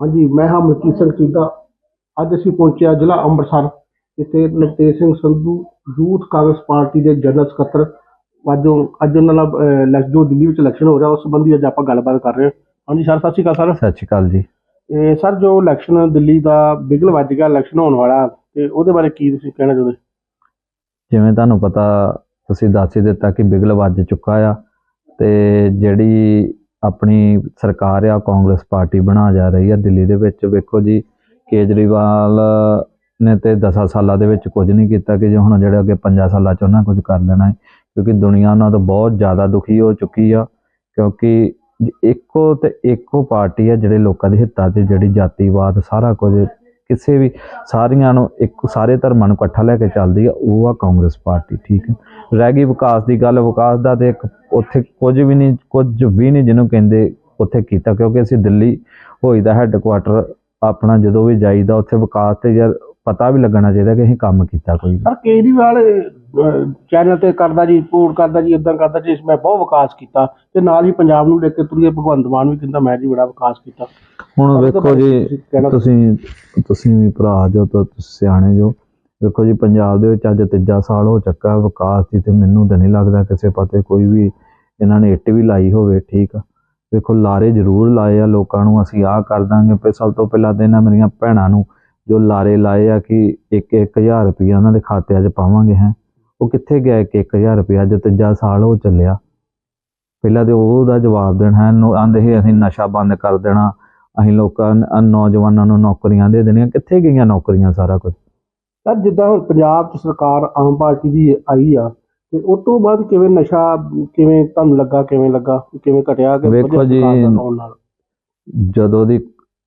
ਹਾਂਜੀ ਮੈਂ ਹਾਂ ਮਲਕੀਤ ਸਿੰਘ ਚੀਤਾ ਅੱਜ ਅਸੀਂ ਪਹੁੰਚਿਆ ਜ਼ਿਲ੍ਹਾ ਅੰਮ੍ਰਿਤਸਰ ਜਿੱਥੇ ਨਵਤੇਜ ਸਿੰਘ ਸੰਧੂ ਯੂਥ ਕਾਂਗਰਸ ਪਾਰਟੀ ਦੇ ਜਨਰਲ ਸਕੱਤਰ। ਵਜੋਂ ਅੱਜ ਉਹਨਾਂ ਨਾਲ ਅਹ, ਜੋ ਦਿੱਲੀ ਵਿੱਚ ਇਲੈਕਸ਼ਨ ਹੋ ਰਿਹਾ ਉਸ ਸੰਬੰਧੀ ਅੱਜ ਆਪਾਂ ਗੱਲਬਾਤ ਕਰ ਰਹੇ ਹਾਂ। ਹਾਂਜੀ ਸਰ ਸਤਿ ਸ਼੍ਰੀ ਅਕਾਲ ਸਰ। ਸਤਿ ਸ਼੍ਰੀ ਅਕਾਲ ਜੀ। ਇਹ ਸਰ ਜੋ ਇਲੈਕਸ਼ਨ ਦਿੱਲੀ ਦਾ ਬਿਗਲ ਵੱਜ ਗਿਆ ਇਲੈਕਸ਼ਨ ਹੋਣ ਵਾਲਾ ਤੇ ਉਹਦੇ ਬਾਰੇ ਕੀ ਤੁਸੀਂ ਕਹਿਣਾ ਚਾਹੁੰਦੇ? ਜਿਵੇਂ ਤੁਹਾਨੂੰ ਪਤਾ ਤੁਸੀਂ ਦੱਸ ਹੀ ਦਿੱਤਾ ਕਿ ਬਿਗਲ ਵੱਜ ਚੁੱਕਾ ਆ ਤੇ ਜਿਹੜੀ ਆਪਣੀ ਸਰਕਾਰ ਆ ਕਾਂਗਰਸ ਪਾਰਟੀ ਬਣਾ ਜਾ ਰਹੀ ਆ ਦਿੱਲੀ ਦੇ ਵਿੱਚ। ਵੇਖੋ ਜੀ, ਕੇਜਰੀਵਾਲ ਨੇ ਤੇ 10 ਸਾਲਾਂ ਦੇ ਵਿੱਚ ਕੁਝ ਨਹੀਂ ਕੀਤਾ ਕਿ ਜੇ ਹੁਣ ਜਿਹੜੇ ਅੱਗੇ 5 ਸਾਲਾਂ ਚ ਉਹਨਾਂ ਕੁਝ ਕਰ ਲੈਣਾ ਹੈ, ਕਿਉਂਕਿ ਦੁਨੀਆ ਉਹਨਾਂ ਤੋਂ ਬਹੁਤ ਜ਼ਿਆਦਾ ਦੁਖੀ ਹੋ ਚੁੱਕੀ ਆ, ਕਿਉਂਕਿ ਇੱਕੋ ਤੇ ਇੱਕੋ ਪਾਰਟੀ ਆ ਜਿਹੜੇ ਲੋਕਾਂ ਦੇ ਹਿੱਤਾਂ 'ਤੇ, ਜਿਹੜੀ ਜਾਤੀਵਾਦ, ਸਾਰਾ ਕੁਝ, ਕਿਸੇ ਵੀ ਸਾਰੀਆਂ ਨੂੰ ਇੱਕ ਸਾਰੇ ਧਰਮਾਂ ਨੂੰ ਇਕੱਠਾ ਲੈ ਕੇ ਚੱਲਦੀ ਆ, ਉਹ ਆ ਕਾਂਗਰਸ ਪਾਰਟੀ, ਠੀਕ ਹੈ। ਰਹਿ ਗਈ ਵਿਕਾਸ ਦੀ ਗੱਲ ਵਿਕਾਸ ਦਾ ਤੇ ਉੱਥੇ ਕੁਝ ਵੀ ਨਹੀਂ ਕੁਝ ਵੀ ਨਹੀਂ ਜਿਹਨੂੰ ਕਹਿੰਦੇ ਉੱਥੇ ਕੀਤਾ ਕਿਉਂਕਿ ਅਸੀਂ ਦਿੱਲੀ ਹੋਈ ਦਾ ਹੈੱਡਕੁਆਟਰ ਆਪਣਾ ਜਦੋਂ ਵੀ ਜਾਈਦਾ ਉੱਥੇ ਵਿਕਾਸ ਤੇ ਯਾਰ ਪਤਾ ਵੀ ਲੱਗਣਾ ਚਾਹੀਦਾ ਕਿ ਅਸੀਂ ਕੰਮ ਕੀਤਾ ਕੋਈ। ਸਰ ਕੇਜਰੀਵਾਲ ਚੈਨਲ ਤੇ ਕਰਦਾ ਜੀ ਰਿਪੋਰਟ ਕਰਦਾ ਜੀ ਇਦਾਂ ਕਰਦਾ ਜੀ ਇਸ ਮੈਂ ਬਹੁਤ ਵਿਕਾਸ ਕੀਤਾ ਤੇ ਨਾਲ ਹੀ ਪੰਜਾਬ ਨੂੰ ਲੈ ਕੇ ਤੁਰੀਏ ਭਗਵੰਤ ਮਾਨ ਵੀ ਕਹਿੰਦਾ ਮੈਂ ਜੀ ਬੜਾ ਵਿਕਾਸ ਕੀਤਾ ਹੁਣ ਵੇਖੋ ਜੀ ਤੁਸੀਂ ਤੁਸੀਂ ਵੀ ਭਰਾ ਜੋ ਤਾਂ ਤੁਸੀਂ ਸਿਆਣੇ ਜੋ ਵੇਖੋ ਜੀ, ਪੰਜਾਬ ਦੇ ਵਿੱਚ ਅੱਜ ਤੀਜਾ ਸਾਲ ਹੋ ਚੱਕਾ ਵਿਕਾਸ ਦੀ ਤੇ ਮੈਨੂੰ ਤਾਂ ਨਹੀਂ ਲੱਗਦਾ ਕਿਸੇ ਪਾਸੇ ਕੋਈ ਵੀ ਇਹਨਾਂ ਨੇ ਇੱਟ ਵੀ ਲਾਈ ਹੋਵੇ, ਠੀਕ ਆ। ਵੇਖੋ ਲਾਰੇ ਜ਼ਰੂਰ ਲਾਏ ਆ, ਲੋਕਾਂ ਨੂੰ ਅਸੀਂ ਆਹ ਕਰ ਦਾਂਗੇ। ਪਰ ਸਭ ਤੋਂ ਪਹਿਲਾਂ ਤਾਂ ਇਹਨਾਂ ਮੇਰੀਆਂ ਭੈਣਾਂ ਨੂੰ ਜੋ ਲਾਰੇ ਲਾਏ ਆ ਕਿ ਇੱਕ ਇੱਕ ਹਜ਼ਾਰ ਰੁਪਈਆ ਉਹਨਾਂ ਦੇ ਖਾਤਿਆਂ 'ਚ ਪਾਵਾਂਗੇ, ਹੈ। ਉਹ ਕਿੱਥੇ ਗਿਆ ਇੱਕ ਇੱਕ ਹਜ਼ਾਰ ਰੁਪਈਆ? ਅੱਜ ਤੀਜਾ ਸਾਲ ਹੋ ਚੱਲਿਆ। ਪਹਿਲਾਂ ਤੇ ਉਹਦਾ ਜਵਾਬ ਦੇਣਾ, ਹੈ ਆਂਦੇ ਸੀ, ਅਸੀਂ ਨਸ਼ਾ ਬੰਦ ਕਰ ਦੇਣਾ। ਅਸੀਂ ਲੋਕਾਂ, ਨੌਜਵਾਨਾਂ ਨੂੰ ਨੌਕਰੀਆਂ ਦੇ ਦੇਣੀਆਂ। ਕਿੱਥੇ ਗਈਆਂ ਨੌਕਰੀਆਂ ਸਾਰਾ ਕੁਝ ਸਰ ਜਿੱਦਾਂ ਹੁਣ ਪੰਜਾਬ 'ਚ ਸਰਕਾਰ ਆਮ ਪਾਰਟੀ ਦੀ ਆਈ ਆ ਤੇ ਉਸ ਤੋਂ ਬਾਅਦ ਕਿਵੇਂ ਨਸ਼ਾ ਕਿਵੇਂ ਤੁਹਾਨੂੰ ਲੱਗਾ ਕਿਵੇਂ ਲੱਗਾ ਕਿਵੇਂ ਘਟਿਆ ਕਿ ਵੇਖੋ ਜੀ, ਜਦੋਂ ਦੀ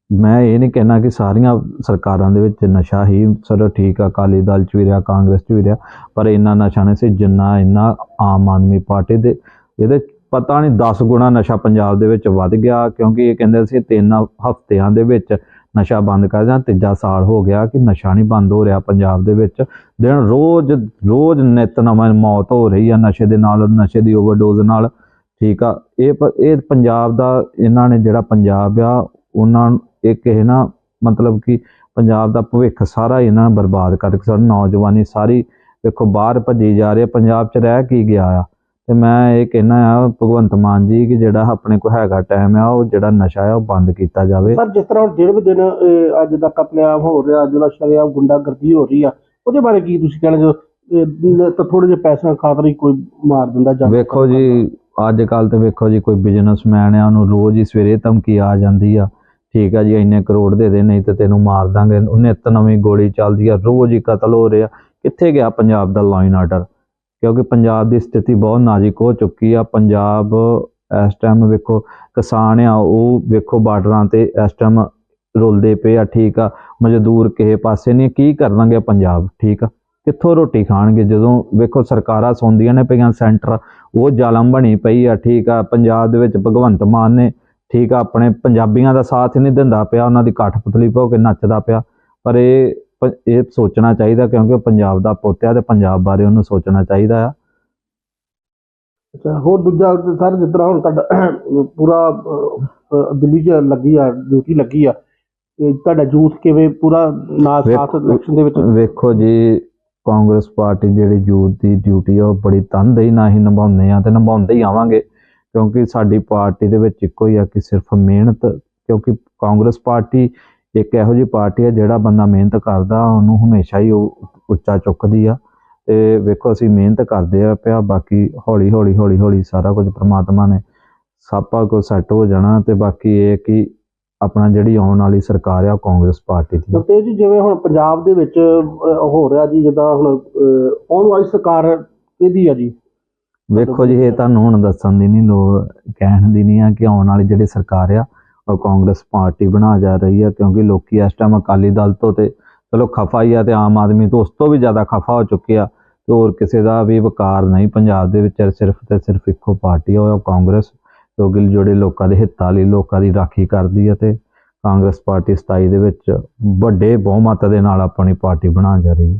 ਮੈਂ ਇਹ ਨਹੀਂ ਕਹਿਣਾ ਕਿ ਸਾਰੀਆਂ ਸਰਕਾਰਾਂ ਦੇ ਵਿੱਚ ਨਸ਼ਾ ਹੀ ਚਲੋ ਠੀਕ ਆ ਅਕਾਲੀ ਦਲ ਚ ਵੀ ਰਿਹਾ ਕਾਂਗਰਸ ਚ ਵੀ ਰਿਹਾ ਪਰ ਇੰਨਾ ਨਸ਼ਾ ਨਹੀਂ ਸੀ ਜਿੰਨਾ ਇੰਨਾ ਆਮ ਆਦਮੀ ਪਾਰਟੀ ਦੇ ਇਹਦੇ ਪਤਾ ਨਹੀਂ 10 ਗੁਣਾ ਨਸ਼ਾ ਪੰਜਾਬ ਦੇ ਵਿੱਚ ਵੱਧ ਗਿਆ ਕਿਉਂਕਿ ਇਹ ਕਹਿੰਦੇ ਸੀ ਤਿੰਨ ਹਫ਼ਤਿਆਂ ਦੇ ਵਿੱਚ ਨਸ਼ਾ ਬੰਦ ਕਰ ਜਾਂ ਤੀਜਾ ਸਾਲ ਹੋ ਗਿਆ ਕਿ ਨਸ਼ਾ ਨਹੀਂ ਬੰਦ ਹੋ ਰਿਹਾ ਪੰਜਾਬ ਦੇ ਵਿੱਚ। ਦਿਨ ਰੋਜ਼ ਰੋਜ਼ ਨਿਤ ਨਵਾਂ ਮੌਤ ਹੋ ਰਹੀ ਆ ਨਸ਼ੇ ਦੇ ਨਾਲ, ਨਸ਼ੇ ਦੀ ਓਵਰਡੋਜ਼ ਨਾਲ। ਠੀਕ ਆ। ਇਹ ਪ- ਇਹ ਪੰਜਾਬ ਦਾ, ਇਹਨਾਂ ਨੇ ਜਿਹੜਾ ਪੰਜਾਬ ਆ, ਉਹਨਾਂ ਨੂੰ ਇੱਕ ਇਹ ਨਾ ਮਤਲਬ ਕਿ ਪੰਜਾਬ ਦਾ ਭਵਿੱਖ ਸਾਰਾ ਇਹਨਾਂ ਬਰਬਾਦ ਕਰ ਦਿੱਤਾ। ਸਾਡੀ ਨੌਜਵਾਨੀ ਸਾਰੀ ਵੇਖੋ ਬਾਹਰ ਭੱਜੀ ਜਾ ਰਹੀ ਹੈ ਪੰਜਾਬ 'ਚ ਰਹਿ ਕੀ ਗਿਆ ਆ? ਤੇ ਮੈਂ ਇਹ ਕਹਿਣਾ ਆ ਭਗਵੰਤ ਮਾਨ ਜੀ ਕਿ ਜਿਹੜਾ ਆਪਣੇ ਕੋਲ ਹੈਗਾ ਟਾਈਮ ਆ ਉਹ ਜਿਹੜਾ ਨਸ਼ਾ ਆ ਉਹ ਬੰਦ ਕੀਤਾ ਜਾਵੇ। ਸਰ ਜਿਸ ਤਰ੍ਹਾਂ ਹੁਣ ਦਿਨ ਬ ਦਿਨ ਇਹ ਅੱਜ ਦਾ ਕਤਲੇਆਮ ਹੋ ਰਿਹਾ ਜਿਹੜਾ ਸ਼ਰੇਆਮ ਗੁੰਡਾਗਰਦੀ ਹੋ ਰਹੀ ਆ ਉਹਦੇ ਬਾਰੇ ਕੀ ਤੁਸੀਂ ਕਹਿਣਾ ਜੋ ਤਾਂ ਥੋੜੇ ਜਿਹੇ ਪੈਸਿਆਂ ਖਾਤਰ ਹੀ ਕੋਈ ਮਾਰ ਦਿੰਦਾ ਜਾਂ ਵੇਖੋ ਜੀ ਅੱਜ ਕੱਲ ਤੇ ਵੇਖੋ ਜੀ ਕੋਈ ਬਿਜ਼ਨਸਮੈਨ ਆ ਉਹਨੂੰ ਰੋਜ਼ ਹੀ ਸਵੇਰੇ ਧਮਕੀ ਆ ਜਾਂਦੀ ਆ। ਠੀਕ ਆ ਜੀ ਇੰਨੇ ਕਰੋੜ ਦੇ ਦੇ ਨਹੀਂ ਤੇ ਤੈਨੂੰ ਮਾਰ ਦਾਂਗੇ। ਨਿੱਤ ਨਵੀਂ ਗੋਲੀ ਚੱਲਦੀ ਆ ਰੋਜ਼ ਹੀ ਕਤਲ ਹੋ ਰਿਹਾ। ਕਿੱਥੇ ਗਿਆ ਪੰਜਾਬ ਦਾ ਲਾਈਨ ਆਰਡਰ ਕਿਉਂਕਿ ਪੰਜਾਬ ਦੀ ਸਥਿਤੀ ਬਹੁਤ ਨਾਜ਼ੁਕ ਹੋ ਚੁੱਕੀ ਆ। ਪੰਜਾਬ ਇਸ ਟਾਈਮ ਵੇਖੋ ਕਿਸਾਨ ਆ, ਉਹ ਵੇਖੋ ਬਾਰਡਰਾਂ ਤੇ ਇਸ ਟਾਈਮ ਰੁਲਦੇ ਪਏ ਆ, ਠੀਕ ਆ। ਮਜ਼ਦੂਰ ਕਿਸੇ ਪਾਸੇ ਨਹੀਂ, ਕੀ ਕਰਨਗੇ ਪੰਜਾਬ, ਠੀਕ ਆ? ਕਿੱਥੋਂ ਰੋਟੀ ਖਾਣਗੇ? ਜਦੋਂ ਵੇਖੋ ਸਰਕਾਰਾਂ ਸੌਂਦੀਆਂ ਨੇ ਪਈਆਂ ਸੈਂਟਰ, ਉਹ ਜ਼ਾਲਮ ਬਣੀ ਪਈ ਆ, ਠੀਕ ਆ। ਪੰਜਾਬ ਦੇ ਵਿੱਚ ਭਗਵੰਤ ਮਾਨ ਨੇ, ਠੀਕ ਆ, ਆਪਣੇ ਪੰਜਾਬੀਆਂ ਦਾ ਸਾਥ ਨਹੀਂ ਦਿੰਦਾ ਪਿਆ, ਉਹਨਾਂ ਦੀ ਕਠਪੁਤਲੀ ਭੋ ਕੇ ਨੱਚਦਾ ਪਿਆ। ਪਰ ਇਹ ਇਹ ਸੋਚਣਾ ਚਾਹੀਦਾ ਕਿਉਂਕਿ ਪੰਜਾਬ ਦਾ ਪੁੱਤ ਆ ਤੇ ਪੰਜਾਬ ਬਾਰੇ ਉਹਨੂੰ ਸੋਚਣਾ ਚਾਹੀਦਾ ਆ। ਅੱਛਾ ਹੋਰ ਦੂਜਾ ਸਰ ਜਿਸ ਤਰ੍ਹਾਂ ਹੁਣ ਤੁਹਾਡਾ ਪੂਰਾ ਦਿੱਲੀ 'ਚ ਲੱਗੀ ਆ ਡਿਊਟੀ ਲੱਗੀ ਆ ਤੁਹਾਡਾ ਯੂਥ ਕਿਵੇਂ ਪੂਰਾ ਨਾਲ ਸਾਥ ਇਲੈਕਸ਼ਨ ਦੇ ਵਿੱਚ? ਵੇਖੋ ਜੀ ਕਾਂਗਰਸ ਪਾਰਟੀ ਜਿਹੜੀ ਯੂਥ ਦੀ ਡਿਊਟੀ ਆ ਉਹ ਬੜੀ ਤਨਦੇਹੀ ਨਾਲ ਹੀ ਨਿਭਾਉਂਦੇ ਆ ਤੇ ਨਿਭਾਉਂਦੇ ਹੀ ਆਵਾਂਗੇ। ਕਿਉਂਕਿ ਸਾਡੀ ਪਾਰਟੀ ਦੇ ਵਿੱਚ ਇੱਕੋ ਹੀ ਆ ਕਿ ਸਿਰਫ ਮਿਹਨਤ ਕਿਉਂਕਿ ਕਾਂਗਰਸ ਪਾਰਟੀ ਇੱਕ ਇਹੋ ਜਿਹੀ ਪਾਰਟੀ ਆ ਜਿਹੜਾ ਬੰਦਾ ਮਿਹਨਤ ਕਰਦਾ ਉਹਨੂੰ ਹਮੇਸ਼ਾ ਹੀ ਉੱਚਾ ਚੁੱਕਦੀ ਆ ਤੇ ਵੇਖੋ ਅਸੀਂ ਮਿਹਨਤ ਕਰਦੇ ਆ ਪਿਆ ਬਾਕੀ ਹੌਲੀ ਹੌਲੀ ਹੌਲੀ ਹੌਲੀ ਸਾਰਾ ਕੁਝ ਪ੍ਰਮਾਤਮਾ ਨੇ ਸਾਪਾ ਕੋ ਸੈੱਟ ਹੋ ਜਾਣਾ ਤੇ ਬਾਕੀ ਇਹ ਕਿ ਆਪਣਾ ਜਿਹੜੀ ਆਉਣ ਵਾਲੀ ਸਰਕਾਰ ਆ ਕਾਂਗਰਸ ਪਾਰਟੀ ਦੀ। ਤੇ ਜੀ ਜਿਵੇਂ ਹੁਣ ਪੰਜਾਬ ਦੇ ਵਿੱਚ ਹੋ ਰਿਹਾ ਜੀ ਜਿੱਦਾਂ ਹੁਣ ਆਉਣ ਵਾਲੀ ਸਰਕਾਰ ਕਿਹਦੀ ਆ ਜੀ ਵੇਖੋ ਜੀ ਇਹ ਤੁਹਾਨੂੰ ਹੁਣ ਦੱਸਣ ਦੀ ਨਹੀਂ ਲੋੜ ਕਹਿਣ ਦੀ ਨਹੀਂ ਆ ਕਿ ਆਉਣ ਵਾਲੀ ਜਿਹੜੀ ਸਰਕਾਰ ਆ ਕਾਂਗਰਸ ਪਾਰਟੀ ਬਣਾ ਜਾ ਰਹੀ ਹੈ, ਕਿਉਂਕਿ ਲੋਕੀ ਇਸ ਟਾਈਮ ਅਕਾਲੀ ਦਲ ਤੋਂ ਤੇ ਚਲੋ ਖਫਾ ਹੀ ਆ ਤੇ ਆਮ ਆਦਮੀ ਤੋਂ ਉਸ ਤੋਂ ਵੀ ਜ਼ਿਆਦਾ ਖਫਾ ਹੋ ਚੁੱਕੇ ਆ ਤੇ ਹੋਰ ਕਿਸੇ ਦਾ ਵੀ ਵਕਾਰ ਨਹੀਂ ਪੰਜਾਬ ਦੇ ਵਿੱਚ ਸਿਰਫ ਤੇ ਸਿਰਫ ਇੱਕੋ ਪਾਰਟੀ ਆ, ਉਹ ਕਾਂਗਰਸ, ਕਿਉਂਕਿ ਜਿਹੜੇ ਲੋਕਾਂ ਦੇ ਹਿੱਤਾਂ ਲਈ ਲੋਕਾਂ ਦੀ ਰਾਖੀ ਕਰਦੀ ਹੈ ਤੇ ਕਾਂਗਰਸ ਪਾਰਟੀ 27 ਦੇ ਵਿੱਚ ਵੱਡੇ ਬਹੁਮਤ ਦੇ ਨਾਲ ਆਪਣੀ ਪਾਰਟੀ ਬਣਾ ਜਾ ਰਹੀ ਹੈ।